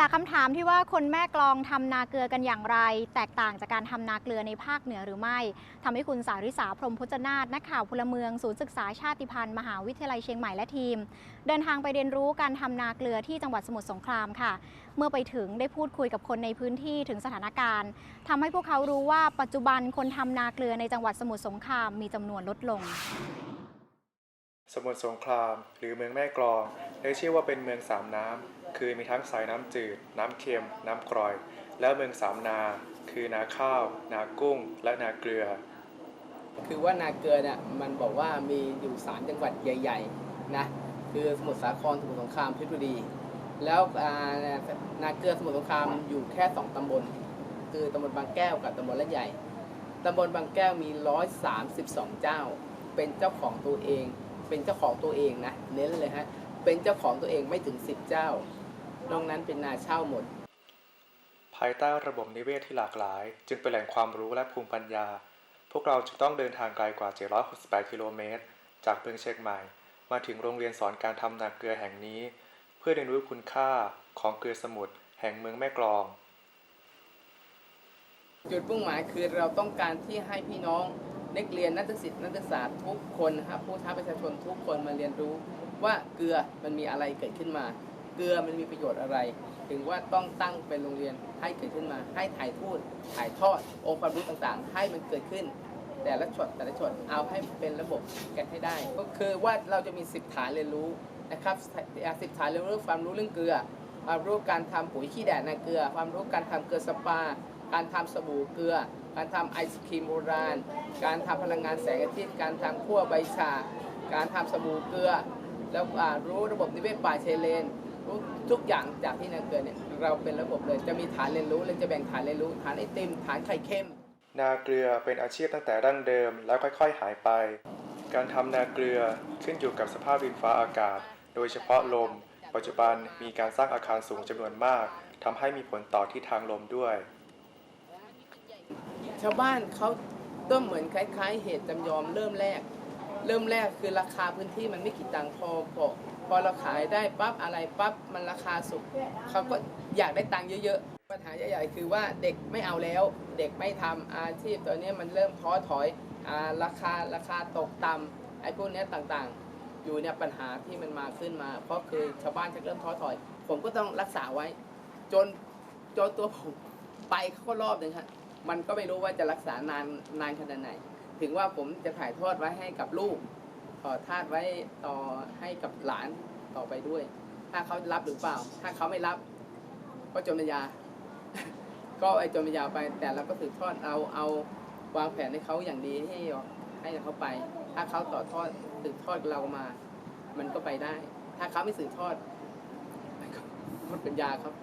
จากคำถามที่ว่าคนแม่กลองทำนาเกลือกันอย่างไร แตกต่างจากการทำนาเกลือในภาคเหนือหรือไม่ทำให้คุณสาริสาพรมพจนาถนักข่าวพลเมือง ศูนย์ศึกษาชาติพันธุ์มหาวิทยาลัยเชียงใหม่และทีม เดินทางไปเรียนรู้การทำนาเกลือที่จังหวัดสมุทรสงครามค่ะ เมื่อไปถึงได้พูดคุยกับคนในพื้นที่ถึงสถานการณ์ทำให้พวกเขารู้ว่าปัจจุบันคนทำนาเกลือในจังหวัดสมุทรสงครามมีจำนวนลดลง สมุทรสงคราม หรือเมืองแม่กลองได้ชื่อว่าเป็นเมืองสามน้ำคือมีทั้งสายน้ำจืด น้ำเค็ม น้ำกร่อย และเมืองสามนา คือนาข้าว นากุ้ง และนาเกลือ คือว่านาเกลือเนี่ยมันบอกว่ามีอยู่3จังหวัดใหญ่ๆนะคือสมุทรสาครสมุทรสงครามเพชรบุรี แล้วนาเกลือสมุทรสงครามอยู่แค่2ตำบล คือตำบลบางแก้วกับตำบลละใหญ่ตำบลบางแก้วมี 132 เจ้า เป็นเจ้าของตัวเอง เป็นเจ้าของตัวเองนะเน้นเลยฮะเป็นเจ้าของตัวเองไม่ถึง10เจ้านอกนั้นเป็นนาเช่าหมด ภายใต้ระบบนิเวศที่หลากหลาย จึงเป็นแหล่งความรู้และภูมิปัญญา พวกเราจึงต้องเดินทางไกลกว่า 768 กิโลเมตร จากเมืองเชียงใหม่ มาถึงโรงเรียนสอนการทำนาเกลือแห่งนี้ เพื่อเรียนรู้คุณค่าของเกลือสมุทรแห่งเมืองแม่กลอง จุดมุ่งหมายคือเราต้องการที่ให้พี่น้อง นักเรียนนักศึกษานักศึกษาทุกคนนะครับผู้ท้าประชาชนทุกคนมาเรียนรู้ว่าเกลือมันมีอะไรเกิดขึ้นมา เกลือมันมีประโยชน์อะไร ถึงว่าต้องตั้งเป็นโรงเรียนให้เกิดขึ้นมา ให้ถ่ายทอดถ่ายทอดองค์ความรู้ต่างๆ ให้มันเกิดขึ้น แต่ละช็อตแต่ละช็อตเอาให้เป็นระบบกันให้ได้ ก็คือว่าเราจะมี 10 ฐานเรียนรู้นะครับสิบฐานเรียนรู้ความรู้เรื่องเกลือความรู้การทำปุ๋ยขี้แดดในเกลือ ความรู้การทำเกลือสปา การทำสบู่เกลือ การทำไอศครีมโบราณ การทำพลังงานแสงอาทิตย์ การทำขั้วใบชา การทำสบู่เกลือ แล้วรู้ระบบนิเวศป่าชายเลนรู้ทุกอย่างจากที่นาเกลือเนี่ยเราเป็นระบบเลยจะมีฐานเรียนรู้เลยจะแบ่งฐานเรียนรู้ ฐานไอติม ฐานไข่เค็ม นาเกลือเป็นอาชีพตั้งแต่ดั้งเดิม แล้วค่อยๆหายไป การทำนาเกลือขึ้นอยู่กับสภาพดินฟ้าอากาศ โดยเฉพาะลม ปัจจุบันมีการสร้างอาคารสูงจำนวนมากทำให้มีผลต่อทิศทางลมด้วย ชาวบ้านเขาต้มเหมือนคล้าย ๆ เหตุจำยอมเริ่มแรก เริ่มแรกคือราคาพื้นที่มันไม่กี่ตังค์พอพอพอเราขายได้ปั๊บอะไรปั๊บมันราคาสูงเขาก็อยากได้ตังค์เยอะๆ ปัญหาใหญ่ๆคือว่าเด็กไม่เอาแล้ว เด็กไม่ทำอาชีพตัวนี้มันเริ่มท้อถอยอาราคาราคาตกต่ำไอ้พวกนี้ต่างๆ อยู่เนี่ยปัญหาที่มันมาขึ้นมา เพราะคือชาวบ้านจะเริ่มท้อถอย ผมก็ต้องรักษาไว้ จนจนตัวผมไปเขาก็รอบหนึ่งฮะ มันก็ไม่รู้ว่าจะรักษานานนานขนาดไหน ถึงว่าผมจะถ่ายทอดไว้ให้กับลูกต่อทาดไว้ต่อให้กับหลานต่อไปด้วย ถ้าเขารับหรือเปล่า ถ้าเขาไม่รับก็จนปัญญา ก็ไอ้จนปัญญาไป แต่เราก็สืบทอดเอาเอาวางแผนให้เขาอย่างดีให้ให้เขาไป ถ้าเขาต่อทอดสืบทอดเรามา มันก็ไปได้ ถ้าเขาไม่สืบทอดมันก็หมดปัญญาครับ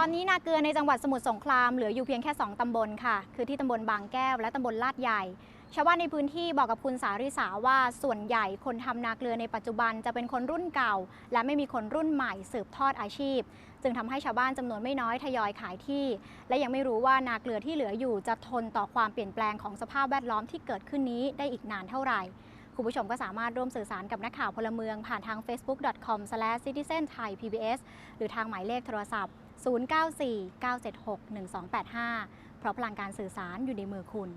ตอนนี้นาเกลือในจังหวัดสมุทรสงครามเหลืออยู่เพียงแค่ 2 ตำบลค่ะ คือที่ตำบลบางแก้วและตำบลลาดใหญ่ ชาวบ้านในพื้นที่บอกกับคุณสาริสาว่าส่วนใหญ่คนทำนาเกลือในปัจจุบันจะเป็นคนรุ่นเก่า และไม่มีคนรุ่นใหม่สืบทอดอาชีพ จึงทำให้ชาวบ้านจำนวนไม่น้อยทยอยขายที่ และยังไม่รู้ว่านาเกลือที่เหลืออยู่จะทนต่อความเปลี่ยนแปลงของสภาพแวดล้อมที่เกิดขึ้นนี้ได้อีกนานเท่าไหร่คุณผู้ชมก็สามารถร่วมสื่อสารกับนักข่าวพลเมืองผ่านทาง facebook.com/citizenthai.pbs หรือทางหมายเลขโทรศัพท์ 094-976-1285 เพราะพลังการสื่อสารอยู่ในมือคุณ